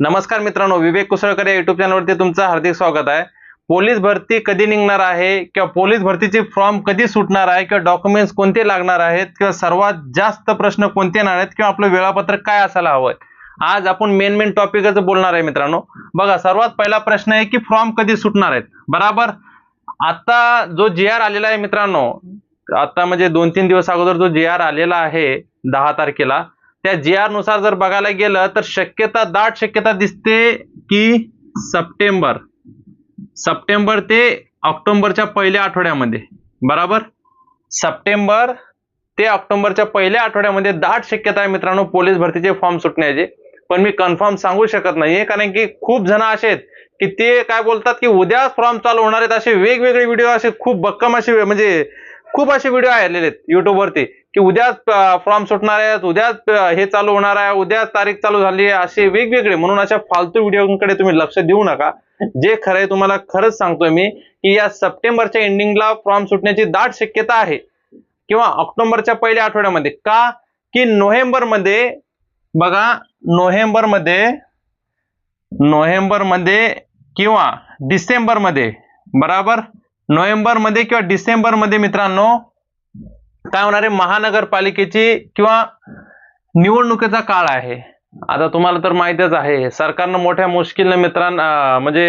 नमस्कार मित्रांनो विवेक कुसळकर या युट्यूब चॅनलवरती तुमचं हार्दिक स्वागत आहे. पोलीस भरती कधी निघणार आहे किंवा पोलीस भरतीचे फॉर्म कधी सुटणार आहे किंवा डॉक्युमेंट्स कोणते लागणार आहेत किंवा सर्वात जास्त प्रश्न कोणते येणार आहेत किंवा आपलं वेळापत्रक काय असायला हवं आज आपण मेन मेन टॉपिकच बोलणार आहे मित्रांनो. बघा सर्वात पहिला प्रश्न आहे की फॉर्म कधी सुटणार आहेत? बराबर? आता जो जी आर आलेला आहे मित्रांनो आता म्हणजे दोन तीन दिवस अगोदर जो जी आर आलेला आहे दहा तारखेला त्या जी आरनुसार जर बघायला गेलं तर शक्यता दाट शक्यता दिसते की सप्टेंबर. सप्टेंबर ते ऑक्टोबरच्या पहिल्या आठवड्यामध्ये. बराबर? सप्टेंबर ते ऑक्टोबरच्या पहिल्या आठवड्यामध्ये दाट शक्यता आहे मित्रांनो पोलीस भरतीचे फॉर्म सुटण्याचे. पण मी कन्फर्म सांगू शकत नाहीये कारण की खूप जण असे आहेत की ते काय बोलतात की उद्याच फॉर्म चालू होणार आहेत असे वेगवेगळे व्हिडिओ असे खूप भक्कम असे म्हणजे खूप असे व्हिडिओ आलेले आहेत युट्यूबवरती की उद्याच फॉर्म सुटणार आहेत उद्याच हे चालू होणार आहे उद्याच तारीख चालू झाली आहे असे वेगवेगळे म्हणून अशा फालतू व्हिडिओकडे तुम्ही लक्ष देऊ नका. जे खरं आहे तुम्हाला खरंच सांगतोय मी की या सप्टेंबरच्या एंडिंगला फॉर्म सुटण्याची दाट शक्यता आहे. किंवा ऑक्टोबरच्या पहिल्या आठवड्यामध्ये का? की नोव्हेंबरमध्ये बघा नोव्हेंबरमध्ये नोव्हेंबरमध्ये किंवा डिसेंबरमध्ये बराबर? नोव्हेंबरमध्ये किंवा डिसेंबरमध्ये मित्रांनो काय होणार आहे? महानगरपालिकेची किंवा निवडणुकीचा काळ आहे. आता तुम्हाला तर माहितच आहे सरकारनं मोठ्या मुश्किलनं मित्रांना म्हणजे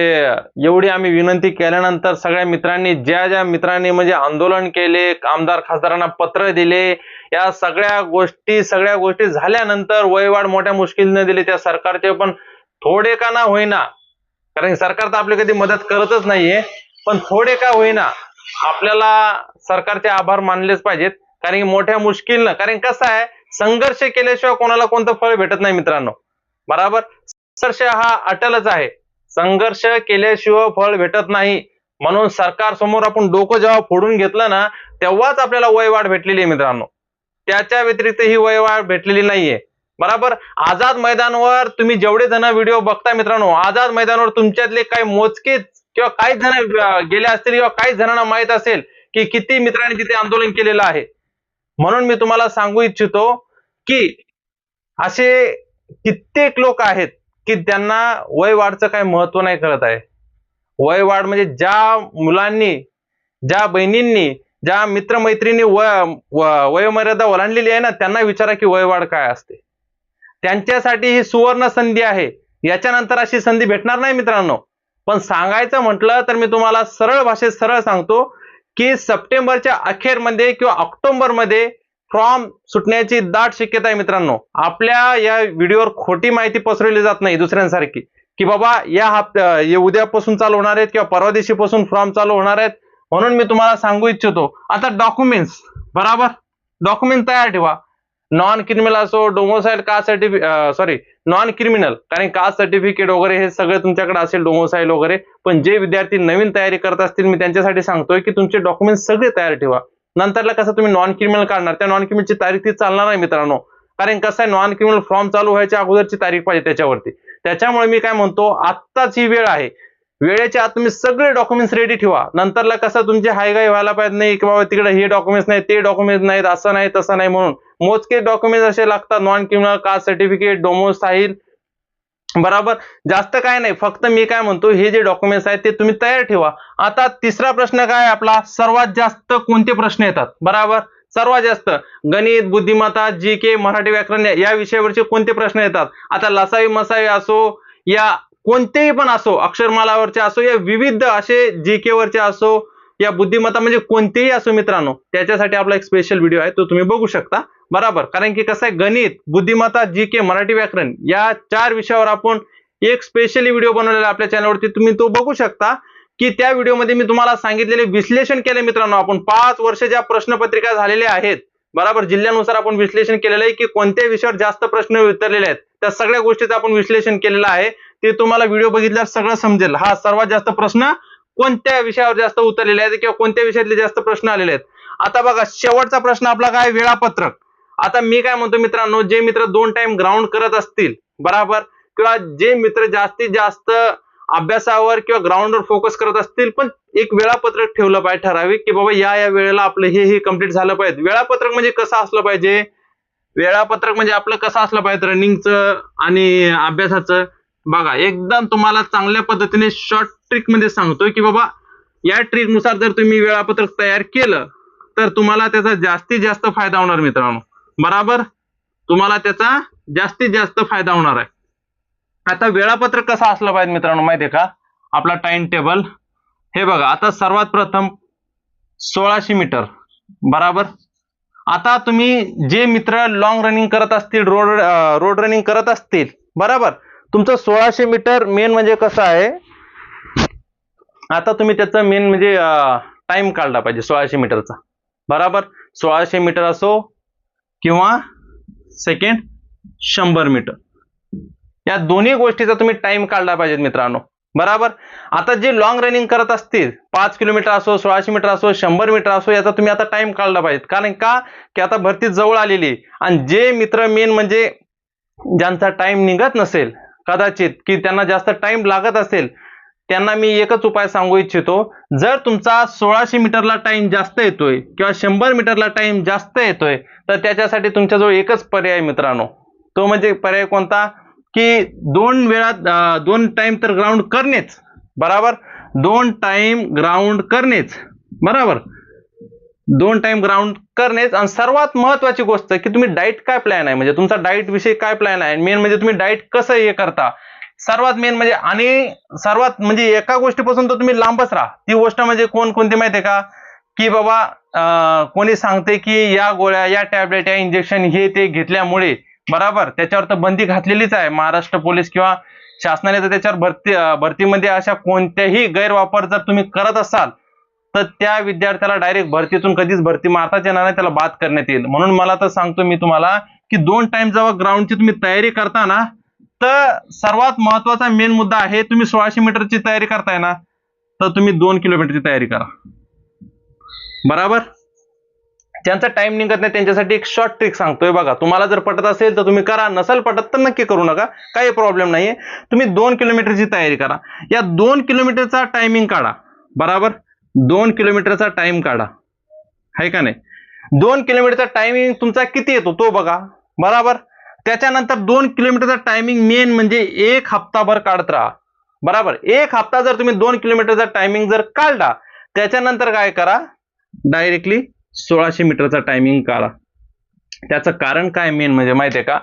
एवढी आम्ही विनंती केल्यानंतर सगळ्या मित्रांनी ज्या ज्या मित्रांनी म्हणजे आंदोलन केले आमदार खासदारांना पत्र दिले या सगळ्या गोष्टी सगळ्या गोष्टी झाल्यानंतर वयवाढ मोठ्या मुश्किलने दिली. त्या सरकारचे पण थोडे का ना होईना कारण सरकार तर आपली कधी मदत करतच नाहीये पण थोडे का होईना आपल्याला सरकारचे आभार मानलेच पाहिजेत. कारण की मोठ्या मुश्किलनं कारण कसं आहे संघर्ष केल्याशिवाय कोणाला कोणतं फळ भेटत नाही मित्रांनो. बराबर? संघर्ष हा अटलच आहे. संघर्ष केल्याशिवाय फळ भेटत नाही. म्हणून सरकार समोर आपण डोकं जेव्हा फोडून घेतलं ना तेव्हाच आपल्याला वयवाढ भेटलेली आहे मित्रांनो. त्याच्या व्यतिरिक्त ही वयवाढ भेटलेली नाहीये. बराबर? आझाद मैदानावर तुम्ही जेवढे जण व्हिडिओ बघता मित्रांनो आझाद मैदानावर तुमच्यातले काही मोजकेच किंवा काही जण गेले असतील किंवा काही जणांना माहीत असेल की किती मित्रांनी तिथे आंदोलन केलेलं आहे. म्हणून मी तुम्हाला सांगू इच्छितो की असे कित्येक लोक आहेत की त्यांना वय वाढचं काही महत्त्व नाही कळत आहे. वय वाढ म्हणजे ज्या मुलांनी ज्या बहिणींनी ज्या मित्रमैत्रिणी वय व- वयोमर्यादा ओलांडलेली आहे ना त्यांना विचारा की वयवाढ काय असते. त्यांच्यासाठी ही सुवर्ण संधी आहे. याच्यानंतर अशी संधी भेटणार नाही मित्रांनो. पण सांगायचं म्हटलं तर मी तुम्हाला सरळ भाषेत सरळ सांगतो की सप्टेंबरच्या अखेरमध्ये किंवा ऑक्टोबरमध्ये फॉर्म सुटण्याची दाट शक्यता आहे मित्रांनो. आपल्या या व्हिडिओवर खोटी माहिती पसरवली जात नाही दुसऱ्यांसारखी. की बाबा या हप्त्या उद्यापासून चालू होणार आहेत किंवा परवा दिवशीपासून फॉर्म चालू होणार आहेत म्हणून मी तुम्हाला सांगू इच्छितो. आता डॉक्युमेंट्स बराबर? डॉक्युमेंट तयार ठेवा. नॉन क्रिमिनल असो domicile caste certificate sorry non criminal कारण कास्ट सर्टिफिकेट वगैरे हे सगळं तुमच्याकडे असेल डोमोसाईल वगैरे. पण जे विद्यार्थी नवीन तयारी करत असतील मी त्यांच्यासाठी सांगतोय की तुमचे डॉक्युमेंट सगळे तयार ठेवा. नंतरला कसं तुम्ही नॉन क्रिमिनल काढणार? त्या नॉन क्रिमिनलची तारीख ती चालणार नाही मित्रांनो. कारण कसं आहे नॉन क्रिमिनल फॉर्म चालू व्हायच्या अगोदरची तारीख पाहिजे त्याच्यावरती. त्याच्यामुळे मी काय म्हणतो आत्ताच ही वेळ आहे. वेळेच्या आत तुम्ही सगळे डॉक्युमेंट्स रेडी ठेवा. नंतरला कसं तुमचे हायगाई व्हायला पाहिजे नाही की बाबा तिकडे हे डॉक्युमेंट्स नाही ते डॉक्युमेंट्स नाहीत असं नाही तसं नाही म्हणून. मोजके डॉक्युमेंट्स असे लागतात non criminal caste certificate domicile बरोबर? जास्त काय नाही फक्त मी काय म्हणतो हे जे डॉक्युमेंट्स आहेत ते तुम्ही तयार ठेवा. आता तिसरा प्रश्न काय आहे आपला? सर्वात जास्त कोणते प्रश्न येतात? बरोबर? सर्वात जास्त. गणित बुद्धिमत्ता जी के मराठी व्याकरण या- या विषयावरचे कोणते प्रश्न येतात? आता लसावी मसावी असो या कोणतेही पण असो अक्षरमालावरचे असो या विविध असे जी के वरचे असो या बुद्धिमत्ता म्हणजे कोणतेही असो मित्रांनो त्याच्यासाठी आपला एक स्पेशल व्हिडिओ आहे तो तुम्ही बघू शकता. बरोबर. कारण की कसं आहे गणित बुद्धिमत्ता जी के मराठी व्याकरण या चार विषयावर आपण एक स्पेशली व्हिडिओ बनवलेला आपल्या चॅनलवरती तुम्ही तो बघू शकता. की त्या व्हिडिओमध्ये मी तुम्हाला सांगितलेले विश्लेषण केले मित्रांनो आपण. पाच वर्ष ज्या प्रश्नपत्रिका झालेल्या आहेत बरोबर जिल्ह्यानुसार आपण विश्लेषण केलेलं आहे की कोणत्या विषयावर जास्त प्रश्न विचारलेले आहेत. त्या सगळ्या गोष्टीचं आपण विश्लेषण केलेलं आहे. ते तुम्हाला व्हिडिओ बघितल्यावर सगळं समजेल. हा सर्वात जास्त प्रश्न कोणत्या विषयावर जास्त उतरलेले आहेत किंवा कोणत्या विषयातले जास्त प्रश्न आलेले आहेत? आता बघा शेवटचा प्रश्न आपला काय? वेळापत्रक. आता मी काय म्हणतो मित्रांनो जे मित्र दोन टाइम ग्राउंड करत असतील बराबर किंवा जे मित्र जास्तीत जास्त अभ्यासावर किंवा ग्राउंडवर फोकस करत असतील पण एक वेळापत्रक ठेवलं पाहिजे ठराविक की बाबा या या वेळेला आपलं हे हे कंप्लीट झालं पाहिजे. वेळापत्रक म्हणजे कसं असलं पाहिजे? वेळापत्रक म्हणजे आपलं कसं असलं पाहिजे रनिंगचं आणि अभ्यासाचं. बघा एकदम तुम्हाला चांगल्या पद्धतीने शॉर्ट ट्रिकमध्ये सांगतोय की बाबा या ट्रिकनुसार जर तुम्ही वेळापत्रक तयार केलं तर तुम्हाला त्याचा जास्तीत जास्त फायदा होणार मित्रांनो. बराबर? तुम्हाला त्याचा जास्तीत जास्त फायदा होणार आहे. आता वेळापत्रक कसं असलं पाहिजे मित्रांनो माहितीये का? आपला टाइम टेबल हे बघा आता सर्वात प्रथम सोळाशे मीटर बराबर? आता तुम्ही जे मित्र लॉंग रनिंग करत असतील रोड रोड रनिंग करत असतील बरोबर? तुमचं सोळाशे मीटर मेन म्हणजे कसं आहे? आता तुम्ही त्याचं मेन म्हणजे टाइम काढला पाहिजे सोळाशे मीटरचा बराबर? सोळाशे मीटर असो किंवा सेकंड शंभर मीटर या दोन्ही गोष्टीचा तुम्ही टाइम काढला पाहिजे मित्रांनो. बराबर? आता जे लॉंग रनिंग करत असतील पाच किलोमीटर असो सोळाशे मीटर असो शंभर मीटर असो याचा तुम्ही आता टाइम काढला पाहिजे. कारण का? की आता भरती जवळ आलेली आहे. आणि जे मित्र मेन म्हणजे ज्यांचा टाइम निघत नसेल कदाचित की त्यांना जास्त टाइम लागत असेल त्यांना मी एकच उपाय सांगू इच्छितो. जर तुमचा सोळाशे मीटरला टाइम जास्त येतोय किंवा शंभर मीटरला टाइम जास्त येतोय तर त्याच्यासाठी तुमच्याजवळ एकच पर्याय मित्रांनो. तो म्हणजे पर्याय कोणता? की दोन वेळा दोन टाइम तर ग्राउंड करणेच. बराबर? दोन टाइम ग्राउंड करणेच. बराबर? दोन टाइम ग्राउंड करणेच. आणि सर्वात महत्वाची गोष्ट की तुम्ही डाईट काय प्लॅन आहे? म्हणजे तुमचा डाईट विषयी काय प्लॅन आहे? मेन म्हणजे तुम्ही डाईट कसं हे करता? सर्वात मेन म्हणजे आणि सर्वात म्हणजे एका गोष्टीपासून तर तुम्ही लांबच राहा. ती गोष्ट म्हणजे कोण कोणती माहिती आहे का? की बाबा कोणी सांगते की या गोळ्या या टॅबलेट या इंजेक्शन हे ते घेतल्यामुळे बराबर. त्याच्यावर तर बंदी घातलेलीच आहे. महाराष्ट्र पोलीस किंवा शासनाने जर त्याच्यावर भरती भरतीमध्ये अशा कोणत्याही गैरवापर जर तुम्ही करत असाल तर त्या विद्यार्थ्याला डायरेक्ट भरतीतून कधीच भरती मारताच येणार नाही. त्याला बाद करण्यात येईल. म्हणून मला तर सांगतो मी तुम्हाला की दोन टाइम जेव्हा ग्राउंडची तुम्ही तयारी करता ना तर सर्वात महत्त्वाचा मेन मुद्दा आहे तुम्ही सोळाशे मीटरची तयारी करताय ना तर तुम्ही दोन किलोमीटरची तयारी करा. बराबर? ज्यांचा टाइम निघत नाही त्यांच्यासाठी एक शॉर्ट ट्रिक सांगतोय बघा. तुम्हाला जर पटत असेल तर तुम्ही करा नसेल पटत तर नक्की करू नका. काही प्रॉब्लेम नाहीये. तुम्ही दोन किलोमीटरची तयारी करा. या दोन किलोमीटरचा टायमिंग काढा. बराबर? दोन किलोमीटरचा टाइम काढा. आहे का नाही? दोन किलोमीटरचा टायमिंग तुमचा किती येतो? तो बघा. बराबर? त्याच्यानंतर दोन किलोमीटरचा टायमिंग मेन म्हणजे एक हप्ताभर काढत राहा. बराबर? एक हप्ता जर तुम्ही दोन किलोमीटरचा टायमिंग जर काढला त्याच्यानंतर काय करा? डायरेक्टली सोळाशे मीटरचा टायमिंग काढा. त्याचं कारण काय मेन म्हणजे माहिती आहे का?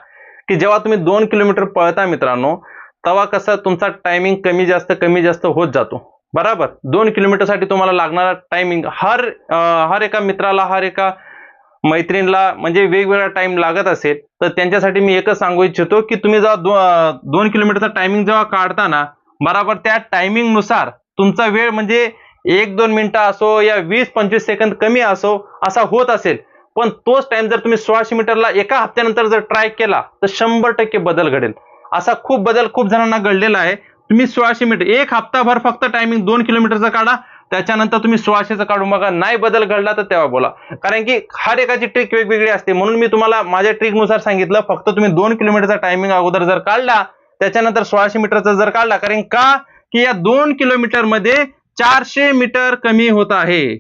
की जेव्हा तुम्ही दोन किलोमीटर पळता मित्रांनो तेव्हा कसं तुमचा टायमिंग कमी जास्त कमी जास्त होत जातो. बराबर? दोन किलोमीटरसाठी तुम्हाला लागणारा टायमिंग हर हर एका मित्राला हर एका मैत्रिणीला म्हणजे वेगवेगळा टाइम लागत असेल तर त्यांच्यासाठी मी एकच सांगू इच्छितो की तुम्ही जेव्हा दो, दोन किलोमीटरचा टायमिंग जेव्हा काढताना बराबर त्या टायमिंगनुसार तुमचा वेळ म्हणजे एक दोन मिनिटं असो या वीस पंचवीस सेकंद कमी असो असा होत असेल पण तोच टाइम जर तुम्ही सोळाशे मीटरला एका हप्त्यानंतर जर ट्राय केला तर शंभर टक्के बदल घडेल. असा खूप बदल खूप जणांना घडलेला आहे. तुम्ही सोळाशे मीटर एक हप्ताभर फक्त टायमिंग दोन किलोमीटरचा काढा त्याच्यानंतर तुम्ही सोळाशेचा काढून बघा. नाही बदल घडला तर तेव्हा बोला. कारण की हर एकाची ट्रिक वेगवेगळी असते. म्हणून मी तुम्हाला माझ्या ट्रिकनुसार सांगितलं फक्त तुम्ही दोन किलोमीटरचा टायमिंग अगोदर जर काढला त्याच्यानंतर सोळाशे मीटरचा जर काढला कारण का? की या दोन किलोमीटरमध्ये चारशे मीटर कमी होत आहे.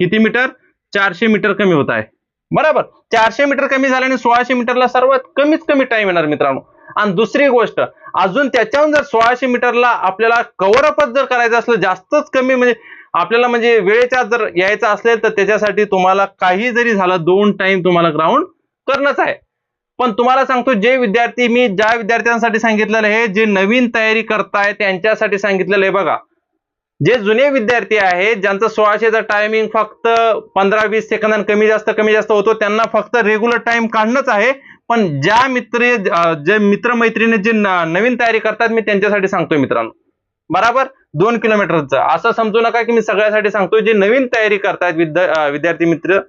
किती मीटर? चारशे मीटर कमी होत आहे. बरोबर. चारशे मीटर कमी झाल्याने सोळाशे मीटरला सर्वात कमीत कमी टाइम येणार मित्रांनो. आणि दुसरी गोष्ट अजून त्याच्याहून जर सोळाशे मीटरला आपल्याला कव्हरअपच जर करायचं असलं जास्तच कमी म्हणजे आपल्याला म्हणजे वेळेच्या जर यायचं असेल तर त्याच्यासाठी तुम्हाला काही जरी झालं दोन टाइम तुम्हाला ग्राउंड करणंच आहे. पण तुम्हाला सांगतो जे विद्यार्थी मी ज्या विद्यार्थ्यांसाठी सांगितलेलं आहे जे नवीन तयारी करताय त्यांच्यासाठी सांगितलेलं आहे बघा. जे जुने विद्यार्थी आहेत ज्यांचं सोळाशेचा टायमिंग फक्त पंधरा वीस सेकंदां कमी जास्त कमी जास्त होतो त्यांना फक्त रेग्युलर टाइम काढणंच आहे. पण ज्या मित्र जे मित्रमैत्रिणी जे नवीन तयारी करतात मी त्यांच्यासाठी सांगतोय मित्रांनो. बराबर? दोन किलोमीटरचं. असं समजू नका की मी सगळ्यासाठी सांगतोय जे नवीन तयारी करतायत विद्या विद्यार्थी मित्र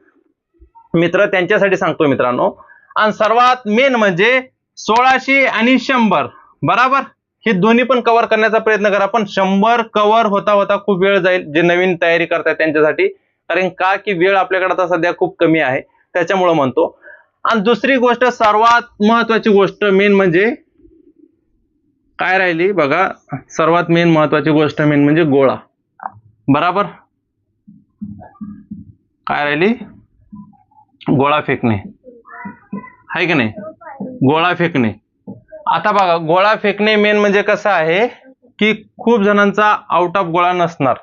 मित्र त्यांच्यासाठी सांगतो मित्रांनो. आणि सर्वात मेन म्हणजे सोळाशे आणि शंभर. बराबर? हे दोन्ही पण कव्हर करण्याचा प्रयत्न करा. पण शंभर कव्हर होता होता खूप वेळ जाईल जे नवीन तयारी करतायत त्यांच्यासाठी. कारण का? की वेळ आपल्याकडे आता सध्या खूप कमी आहे. त्याच्यामुळं म्हणतो. आणि दुसरी गोष्ट सर्वात महत्वाची गोष्ट मेन म्हणजे काय राहिली बघा. सर्वात मेन महत्वाची गोष्ट मेन म्हणजे गोळा. बराबर? काय राहिली? गोळा फेकणे. आहे की नाही? गोळा फेकणे. आता बघा गोळा फेकणे मेन म्हणजे कसं आहे की खूप जणांचा आउट ऑफ गोळा नसणार.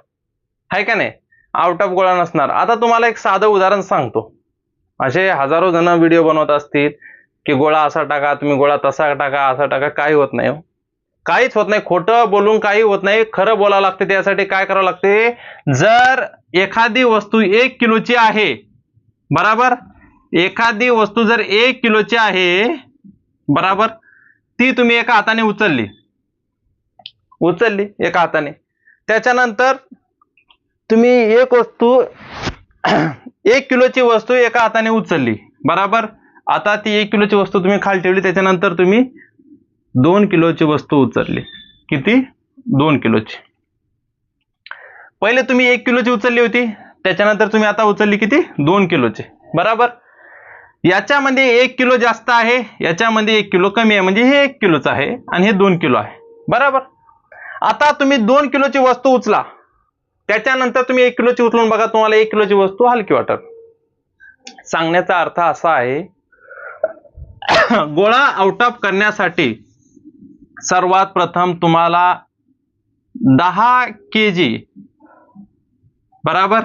आहे का नाही? आउट ऑफ गोळा नसणार. आता तुम्हाला एक साधं उदाहरण सांगतो. असे हजारो जण व्हिडिओ बनवत असतील की गोळा असा टाका तुम्ही गोळा तसा टाका असा टाका काही होत नाही हो. काहीच होत नाही. खोटं बोलून काही होत नाही. खरं बोलावं लागते त्यासाठी काय करावं लागते? जर एखादी वस्तू एक किलोची आहे बराबर? एखादी वस्तू जर एक किलोची आहे बराबर? ती तुम्ही एका हाताने उचलली. उचलली एका हाताने. त्याच्यानंतर तुम्ही एक वस्तू एक किलोची वस्तू एका हाताने उचलली. बराबर? आता ती एक किलोची वस्तू तुम्ही खाली ठेवली त्याच्यानंतर तुम्ही दोन किलोची वस्तू उचलली. किती? दोन किलोची. पहिले तुम्ही एक किलोची उचलली होती त्याच्यानंतर तुम्ही आता उचलली किती? दोन किलोची. बराबर? याच्यामध्ये एक किलो जास्त आहे याच्यामध्ये एक किलो कमी आहे म्हणजे हे एक किलोचं आहे आणि हे दोन किलो आहे. बरोबर? आता तुम्ही दोन किलोची वस्तू उचला. त्याच्यानंतर तुम्ही एक किलोची उचलून बघा तुम्हाला एक किलोची वस्तू हलकी वाटत सांगण्याचा अर्थ असा आहे गोळा आउट ऑफ करण्यासाठी सर्वात प्रथम तुम्हाला दहा के जी बराबर?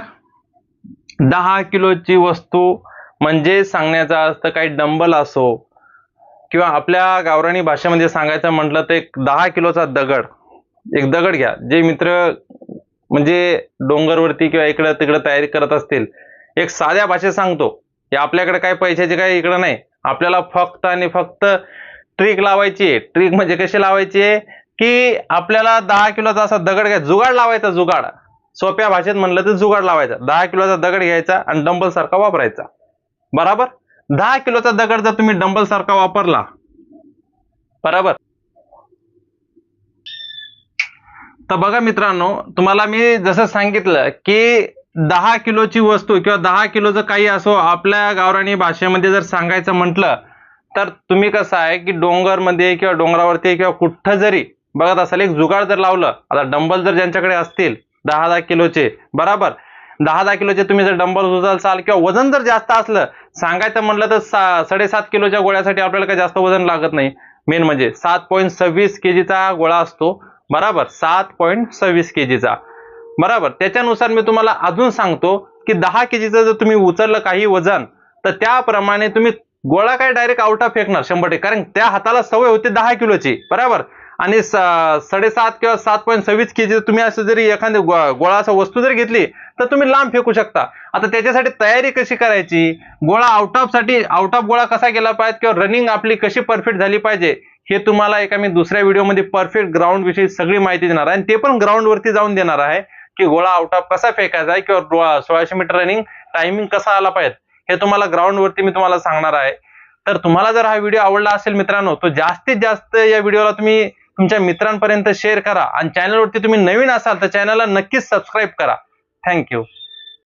दहा किलोची वस्तू म्हणजे सांगण्याचा अर्थ काही डंबल असो किंवा आपल्या गावरानी भाषेमध्ये सांगायचं म्हटलं तर एक दहा किलोचा दगड एक दगड घ्या. जे मित्र म्हणजे डोंगरवरती किंवा इकडं तिकडं तयारी करत असतील एक साध्या भाषेत सांगतो. की आपल्याकडे काही पैशाचे काही इकडं नाही. आपल्याला फक्त आणि फक्त ट्रिक लावायची आहे. ट्रिक म्हणजे कशी लावायची आहे? की आपल्याला दहा किलोचा असा दगड घ्या. जुगाड लावायचा जुगाड. सोप्या भाषेत म्हणलं तर जुगाड लावायचा. दहा किलोचा दगड घ्यायचा आणि डंबल सारखा वापरायचा. बराबर? दहा किलोचा दगड जर तुम्ही डंबल सारखा वापरला बराबर? तर बघा मित्रांनो तुम्हाला मी जसं सांगितलं की दहा किलोची वस्तू किंवा दहा किलोचं काही असो आपल्या गावरानी भाषेमध्ये जर सांगायचं म्हटलं तर तुम्ही कसं आहे की डोंगरमध्ये किंवा डोंगरावरती किंवा कुठं जरी बघत असाल एक जुगाड जर लावलं आता डंबल जर ज्यांच्याकडे असतील दहा दहा किलोचे बराबर? दहा दहा किलोचे तुम्ही जर डंबल उचलसाल किंवा वजन जर जास्त असलं सांगायचं म्हटलं तर सा साडेसात किलोच्या गोळ्यासाठी आपल्याला काही जास्त वजन लागत नाही. मेन म्हणजे सात पॉईंट सव्वीस केजीचा गोळा असतो बराबर? सात पॉईंट सव्वीस केजीचा. बराबर? त्याच्यानुसार मी तुम्हाला अजून सांगतो की दहा केजीचं जर तुम्ही उचललं काही वजन तर त्याप्रमाणे तुम्ही गोळा काय डायरेक्ट आउटा फेकणार शंभर टक्के. कारण त्या हाताला सवय होती दहा किलोची बराबर? आणि स- साडेसात किंवा सात पॉईंट सव्वीस के जी तुम्ही असं जरी एखादी गो- गोळा असं वस्तू जर घेतली तर तुम्ही लांब फेकू शकता. आता त्याच्यासाठी तयारी कशी करायची? गोळा आउट ऑफसाठी आउट ऑफ गोळा कसा केला पाहिजे किंवा रनिंग आपली कशी परफेक्ट झाली पाहिजे हे तुम्हाला एका मी दुसऱ्या व्हिडिओमध्ये परफेक्ट ग्राउंड विषयी सगळी माहिती देणार आहे. आणि ते पण ग्राउंडवरती जाऊन देणार आहे की गोळा आउट ऑफ कसा फेकायचा आहे किंवा सोळाशे मीटर रनिंग टायमिंग कसा आला पाहिजे हे तुम्हाला ग्राउंडवरती मी तुम्हाला सांगणार आहे. तर तुम्हाला जर हा व्हिडिओ आवडला असेल मित्रांनो तो जास्तीत जास्त या व्हिडिओला तुम्ही तुमच्या मित्रांपर्यंत शेअर करा. आणि चॅनलवरती तुम्ही नवीन असाल तर चॅनलला नक्कीच सबस्क्राईब करा. थँक्यू